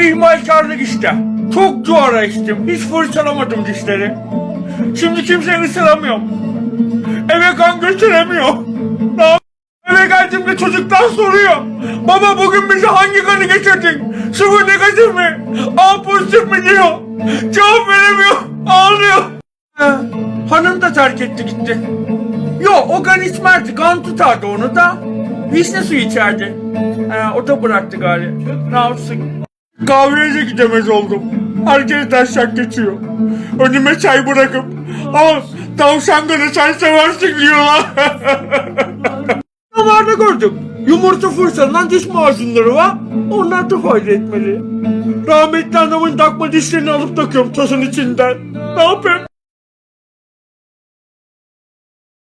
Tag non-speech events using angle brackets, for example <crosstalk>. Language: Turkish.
İhmalkarlık işte. Çok cuara içtim. Hiç fırçalamadım dişleri. Şimdi kimseyi ısıramıyorum. Eve kan götüremiyorum. Ne yap- Eve geldiğimde çocuklar soruyor. Baba bugün bize hangi kanı getirdin? Sıvı negatif mi? A pozitif mi diyor. Cevap veremiyor. Ağlıyor. He, hanım da terk etti gitti. Yo o kan içmezdi. Kan tutardı onu da. Vişne suyu içerdi. He, o da bıraktı galiba. Ne yapsın? Kahveye de gidemez oldum. Herkes taşak geçiyor. Önüme çay bırakıp al tavşan kanı çay seversin diyorlar. <laughs> Damarda gördüm. Yumurta fırçalanan diş macunları var. Onlar da fayda etmeli. Rahmetli anamın takma dişlerini alıp takıyorum taşın içinden. Ne yapayım?